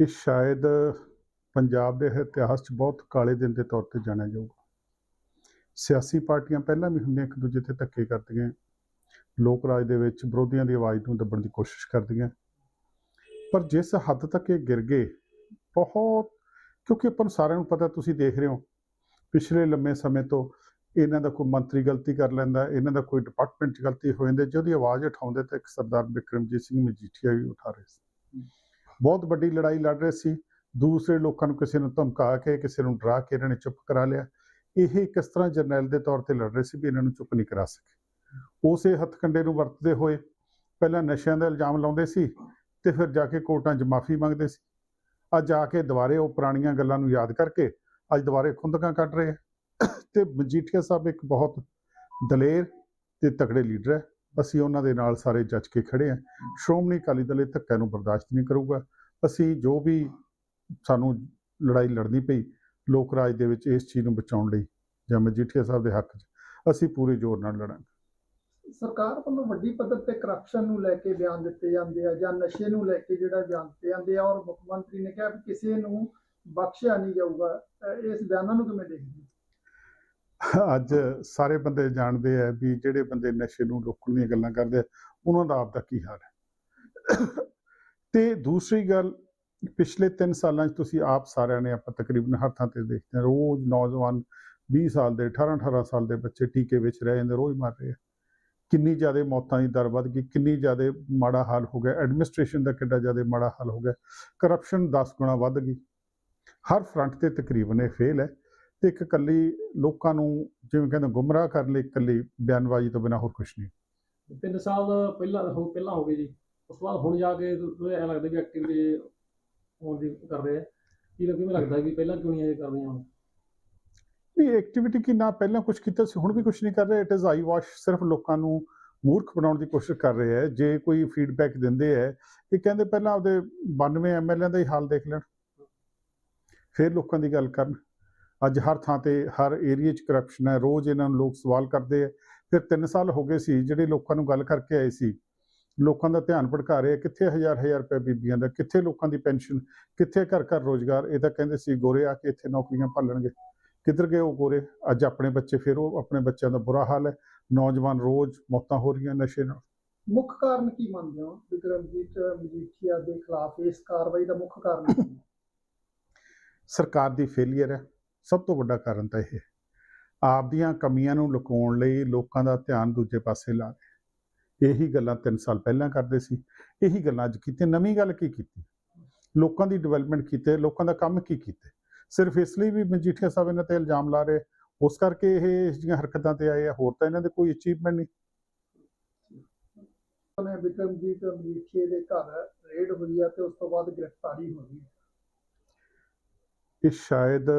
ਇਹ ਸ਼ਾਇਦ ਪੰਜਾਬ ਦੇ ਇਤਿਹਾਸ 'ਚ ਬਹੁਤ ਕਾਲੇ ਦਿਨ ਦੇ ਤੌਰ ਤੇ ਜਾਣਿਆ ਜਾਊਗਾ। ਸਿਆਸੀ ਪਾਰਟੀਆਂ ਪਹਿਲਾਂ ਵੀ ਹੁੰਦੀਆਂ, ਇੱਕ ਦੂਜੇ ਤੇ ਧੱਕੇ ਕਰਦੀਆਂ। ਲੋਕ ਰਾਜ ਦੇ ਵਿੱਚ ਵਿਰੋਧੀਆਂ ਦੀ ਆਵਾਜ਼ ਨੂੰ ਦੱਬਣ ਦੀ ਕੋਸ਼ਿਸ਼ ਕਰਦੀਆਂ। ਪਰ ਜਿਸ ਹੱਦ ਤੱਕ ਇਹ ਗਿਰ ਗਏ, ਬਹੁਤ, ਕਿਉਂਕਿ ਆਪਾਂ ਨੂੰ ਸਾਰਿਆਂ ਨੂੰ ਪਤਾ, ਤੁਸੀਂ ਦੇਖ ਰਹੇ ਹੋ, ਪਿਛਲੇ ਲੰਮੇ ਸਮੇਂ ਤੋਂ ਇਹਨਾਂ ਦਾ ਕੋਈ ਮੰਤਰੀ ਗਲਤੀ ਕਰ ਲੈਂਦਾ, ਇਹਨਾਂ ਦਾ ਕੋਈ ਡਿਪਾਰਟਮੈਂਟ 'ਚ ਗਲਤੀ ਹੋ ਜਾਂਦੀ, ਜਿਹਦੀ ਆਵਾਜ਼ ਉਠਾਉਂਦੇ ਤੇ ਇੱਕ ਸਰਦਾਰ ਬਿਕਰਮਜੀਤ ਸਿੰਘ ਮਜੀਠੀਆ ਵੀ ਉਠਾ ਰਹੇ ਸੀ। ਬਹੁਤ ਵੱਡੀ ਲੜਾਈ ਲੜ ਰਹੇ ਸੀ। ਦੂਸਰੇ ਲੋਕਾਂ ਨੂੰ ਕਿਸੇ ਨੂੰ ਧਮਕਾ ਕੇ, ਕਿਸੇ ਨੂੰ ਡਰਾ ਕੇ ਇਹਨਾਂ ਨੇ ਚੁੱਪ ਕਰਾ ਲਿਆ। ਇਹ ਕਿਸ ਤਰ੍ਹਾਂ ਜਰਨੈਲ ਦੇ ਤੌਰ ਤੇ ਲੜ ਰਹੇ ਸੀ ਵੀ ਇਹਨਾਂ ਨੂੰ ਚੁੱਪ ਨਹੀਂ ਕਰਾ ਸਕੇ। ਉਸੇ ਹੱਥਕੰਡੇ ਨੂੰ ਵਰਤਦੇ ਹੋਏ ਪਹਿਲਾਂ ਨਸ਼ਿਆਂ ਦਾ ਇਲਜ਼ਾਮ ਲਾਉਂਦੇ ਸੀ ਤੇ ਫਿਰ ਜਾ ਕੇ ਕੋਰਟਾਂ 'ਚ ਮਾਫੀ ਮੰਗਦੇ ਸੀ। ਅੱਜ ਆ ਕੇ ਦੁਬਾਰੇ ਉਹ ਪੁਰਾਣੀਆਂ ਗੱਲਾਂ ਨੂੰ ਯਾਦ ਕਰਕੇ ਅੱਜ ਦੁਬਾਰੇ ਖੁੰਦਕਾਂ ਕੱਢ ਰਹੇ ਆ। ਤੇ ਮਜੀਠੀਆ ਸਾਹਿਬ ਇੱਕ ਬਹੁਤ ਦਲੇਰ ਤੇ ਤਕੜੇ ਲੀਡਰ ਹੈ। ਅਸੀਂ ਉਹਨਾਂ ਦੇ ਨਾਲ ਸਾਰੇ ਜੱਜ ਕੇ ਖੜੇ ਆ ਸ਼੍ਰੋਮਣੀ ਅਕਾਲੀ ਦਲ ਇਹ ਧੱਕੇ ਨੂੰ ਬਰਦਾਸ਼ਤ ਨਹੀਂ ਕਰੂਗਾ। ਅਸੀਂ ਜੋ ਵੀ ਸਾਨੂੰ ਲੜਾਈ ਲੜਨੀ ਪਈ, ਲੋਕ ਰਾਜ ਦੇ ਵਿੱਚ ਇਸ ਚੀਜ਼ ਨੂੰ ਬਚਾਉਣ ਲਈ ਜਾਂ ਮਜੀਠੀਆ ਸਾਹਿਬ ਦੇ ਹੱਕ 'ਚ, ਅਸੀਂ ਪੂਰੇ ਜ਼ੋਰ ਨਾਲ ਲੜਾਂਗੇ। ਸਰਕਾਰ ਵੱਲੋਂ ਵੱਡੀ ਪੱਧਰ ਤੇ ਕਰਪਸ਼ਨ ਨੂੰ ਲੈ ਕੇ ਬਿਆਨ ਦਿੱਤੇ ਜਾਂਦੇ ਆ ਜਾਂ ਨਸ਼ੇ ਨੂੰ ਲੈ ਕੇ ਜਿਹੜਾ ਬਿਆਨ ਦਿੱਤੇ ਜਾਂਦੇ ਆ ਔਰ ਮੁੱਖ ਮੰਤਰੀ ਨੇ ਕਿਹਾ ਵੀ ਕਿਸੇ ਨੂੰ ਬਖਸ਼ਿਆ ਨਹੀਂ ਜਾਊਗਾ। ਇਸ ਬਿਆਨਾਂ ਨੂੰ ਕਿਵੇਂ ਦੇਖਦੇ ਅੱਜ ਸਾਰੇ ਬੰਦੇ ਜਾਣਦੇ ਆ ਵੀ ਜਿਹੜੇ ਬੰਦੇ ਨਸ਼ੇ ਨੂੰ ਰੋਕਣ ਦੀਆਂ ਗੱਲਾਂ ਕਰਦੇ ਉਹਨਾਂ ਦਾ ਆਪ ਦਾ ਕੀ ਹਾਲ ਹੈ? ਤੇ ਦੂਸਰੀ ਗੱਲ, ਪਿਛਲੇ 3 ਸਾਲਾਂ 'ਚ ਤੁਸੀਂ ਆਪ ਸਾਰਿਆਂ ਨੇ ਆਪਾਂ ਤਕਰੀਬਨ ਹਰ ਥਾਂ ਤੇ ਦੇਖਦੇ ਹਾਂ, ਰੋਜ਼ ਨੌਜਵਾਨ 20 ਸਾਲ ਦੇ 18 18 ਸਾਲ ਦੇ ਬੱਚੇ ਟੀਕੇ ਵਿੱਚ ਰਹਿ ਜਾਂਦੇ, ਰੋਜ਼ ਮਰ ਰਹੇ ਆ। ਕਿੰਨੀ ਜ਼ਿਆਦਾ ਮੌਤਾਂ ਦੀ ਦਰ ਵੱਧ ਗਈ, ਕਿੰਨੀ ਜ਼ਿਆਦਾ ਮਾੜਾ ਹਾਲ ਹੋ ਗਿਆ ਐਡਮਿਨਿਸਟ੍ਰੇਸ਼ਨ ਦਾ ਕਿੰਨਾ ਜ਼ਿਆਦਾ ਮਾੜਾ ਹਾਲ ਹੋ ਗਿਆ ਕਰਪਸ਼ਨ 10 ਗੁਣਾ ਵੱਧ ਗਈ। ਹਰ ਫਰੰਟ ਤੇ ਤਕਰੀਬਨ ਇਹ ਫੇਲ ਹੈ। ਤੇ ਇੱਕ ਇਕੱਲੀ ਲੋਕਾਂ ਨੂੰ ਜਿਵੇਂ ਕਹਿੰਦੇ ਗੁੰਮਰਾਹ ਕਰਨ ਲਈ ਇਕੱਲੀ ਬਿਆਨਬਾਜ਼ੀ ਤੋਂ ਬਿਨਾਂ ਹੋਰ ਕੁਝ ਨਹੀਂ। ਤਿੰਨ ਸਾਲ ਪਹਿਲਾਂ ਹੋ ਪਹਿਲਾਂ ਹੋ ਗਏ ਜੀ। ਉਸ ਤੋਂ ਬਾਅਦ ਹੁਣ ਜਾ ਕੇ ਐ ਲੱਗਦਾ ਵੀ ਐਕਟਿਵਲੀ ਹੋਣ ਦੀ ਕਰ ਰਹੇ ਆ। ਕੀ ਲੱਗ ਕਿਵੇਂ ਲੱਗਦਾ ਵੀ ਪਹਿਲਾਂ ਕਿਉਂ ਨਹੀਂ ਇਹ ਕਰ ਹੁਣ? ਨਹੀਂ ਐਕਟੀਵਿਟੀ ਕੀ ਨਾ ਪਹਿਲਾਂ ਕੁਝ ਕੀਤਾ ਸੀ ਹੁਣ ਵੀ ਕੁਝ ਨਹੀਂ ਕਰ ਰਹੇ। ਇਟ ਇਜ਼ ਆਈ ਵਾਸ਼ ਸਿਰਫ ਲੋਕਾਂ ਨੂੰ ਮੂਰਖ ਬਣਾਉਣ ਦੀ ਕੋਸ਼ਿਸ਼ ਕਰ ਰਹੇ ਹੈ ਜੇ ਕੋਈ ਫੀਡਬੈਕ ਦਿੰਦੇ ਹੈ ਇਹ ਕਹਿੰਦੇ ਪਹਿਲਾਂ ਆਪਦੇ 92 ਐਮਐਲਏ ਦਾ ਹੀ ਹਾਲ ਦੇਖ ਲੈਣ। ਫਿਰ ਲੋਕਾਂ ਦੀ ਗੱਲ ਕਰਨ। ਅੱਜ ਹਰ ਥਾਂ ਤੇ ਹਰ ਏਰੀਆ 'ਚ ਕਰਪਸ਼ਨ ਹੈ ਰੋਜ਼ ਇਹਨਾਂ ਨੂੰ ਲੋਕ ਸਵਾਲ ਕਰਦੇ ਆ। ਫਿਰ 3 ਸਾਲ ਹੋ ਗਏ ਸੀ ਜਿਹੜੇ ਲੋਕਾਂ ਨੂੰ ਗੱਲ ਕਰਕੇ ਆਏ ਸੀ। ਲੋਕਾਂ ਦਾ ਧਿਆਨ ਭਟਕਾ ਰਹੇ ਕਿੱਥੇ ਹਜ਼ਾਰ ਹਜ਼ਾਰ ਰੁਪਏ ਬੀਬੀਆਂ ਦਾ ਕਿੱਥੇ ਲੋਕਾਂ ਦੀ ਪੈਨਸ਼ਨ ਕਿੱਥੇ ਘਰ ਘਰ ਰੋਜ਼ਗਾਰ? ਇਹ ਤਾਂ ਕਹਿੰਦੇ ਸੀ ਗੋਰੇ ਆ ਕੇ ਇੱਥੇ ਨੌਕਰੀਆਂ ਭਾਲਣਗੇ। ਕਿੱਧਰ ਗਏ ਉਹ ਗੋਰੇ? ਅੱਜ ਆਪਣੇ ਬੱਚੇ ਫਿਰ ਉਹ ਆਪਣੇ ਬੱਚਿਆਂ ਦਾ ਬੁਰਾ ਹਾਲ ਹੈ। ਨੌਜਵਾਨ ਰੋਜ਼ ਮੌਤਾਂ ਹੋ ਰਹੀਆਂ ਨਸ਼ੇ ਨਾਲ। ਮੁੱਖ ਕਾਰਨ ਕੀ ਮੰਨਦੇ ਹੋ? ਵਿਕਰਮਜੀਤ ਮਜੀਠੀਆ ਦੇ ਖਿਲਾਫ ਇਸ ਕਾਰਵਾਈ ਦਾ ਮੁੱਖ ਕਾਰਨ? ਸਰਕਾਰ ਦੀ ਫੇਲੀਅਰ ਹੈ। ਸਭ ਤੋਂ ਵੱਡਾ ਕਾਰਨ ਤਾਂ ਇਹ ਹੈ। ਆਪ ਦੀਆਂ ਕਮੀਆਂ ਨੂੰ ਲੁਕਾਉਣ ਲਈ ਲੋਕਾਂ ਦਾ ਧਿਆਨ ਦੂਜੇ ਪਾਸੇ ਲਾ ਰਹੇ ਇਹੀ ਗੱਲਾਂ 3 ਸਾਲ ਪਹਿਲਾਂ ਕਰਦੇ ਸੀ। ਇਹੀ ਗੱਲਾਂ ਅੱਜ ਕੀਤੀਆਂ ਨਵੀਂ ਗੱਲ ਕੀ ਕੀਤੀ? ਲੋਕਾਂ ਦੀ ਡਿਵੈਲਪਮੈਂਟ ਕੀਤੇ ਲੋਕਾਂ ਦਾ ਕੰਮ ਕੀ ਕੀਤੇ? ਸਿਰਫ ਇਸ ਲਈ ਵੀ ਮਜੀਠੀਆ ਸਾਹਿਬ ਇਹਨਾਂ ਤੇ ਇਲਜ਼ਾਮ ਲਾ ਰਹੇ ਉਸ ਕਰਕੇ ਇਹ ਇਸ ਦੀਆਂ ਹਰਕਤਾਂ ਤੇ ਆਏ ਆ ਹੋਰ ਤਾਂ ਇਹਨਾਂ ਦੇ ਕੋਈ ਅਚੀਵਮੈਂਟ ਨਹੀਂ। ਉਹਨੇ ਵਿਕਰਮਜੀਤ ਮਜੀਠੀਆ ਦੇ ਘਰ ਰੇਡ ਹੋਈ ਆ ਤੇ ਉਸ ਤੋਂ ਬਾਅਦ ਗ੍ਰਿਫਤਾਰੀ ਹੋਈ ਇਹ ਸ਼ਾਇਦ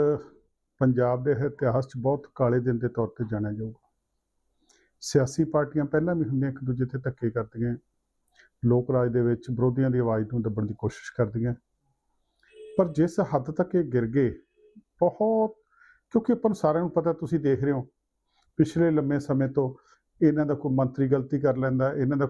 ਪੰਜਾਬ ਦੇ ਇਤਿਹਾਸ 'ਚ ਬਹੁਤ ਕਾਲੇ ਦਿਨ ਦੇ ਤੌਰ ਤੇ ਜਾਣਿਆ ਜਾਊਗਾ। ਸਿਆਸੀ ਪਾਰਟੀਆਂ ਪਹਿਲਾਂ ਵੀ ਹੁੰਦੀਆਂ, ਇੱਕ ਦੂਜੇ ਤੇ ਧੱਕੇ ਕਰਦੀਆਂ। ਲੋਕ ਰਾਜ ਦੇ ਵਿੱਚ ਵਿਰੋਧੀਆਂ ਦੀ ਆਵਾਜ਼ ਨੂੰ ਦੱਬਣ ਦੀ ਕੋਸ਼ਿਸ਼ ਕਰਦੀਆਂ। ਪਰ ਜਿਸ ਹੱਦ ਤੱਕ ਇਹ ਗਿਰ ਗਏ, ਬਹੁਤ, ਕਿਉਂਕਿ ਆਪਾਂ ਨੂੰ ਸਾਰਿਆਂ ਨੂੰ ਪਤਾ, ਤੁਸੀਂ ਦੇਖ ਰਹੇ ਹੋ, ਪਿਛਲੇ ਲੰਮੇ ਸਮੇਂ ਤੋਂ ਇਹਨਾਂ ਦਾ ਕੋਈ ਮੰਤਰੀ ਗਲਤੀ ਕਰ ਲੈਂਦਾ, ਇਹਨਾਂ ਦਾ ਕੋਈ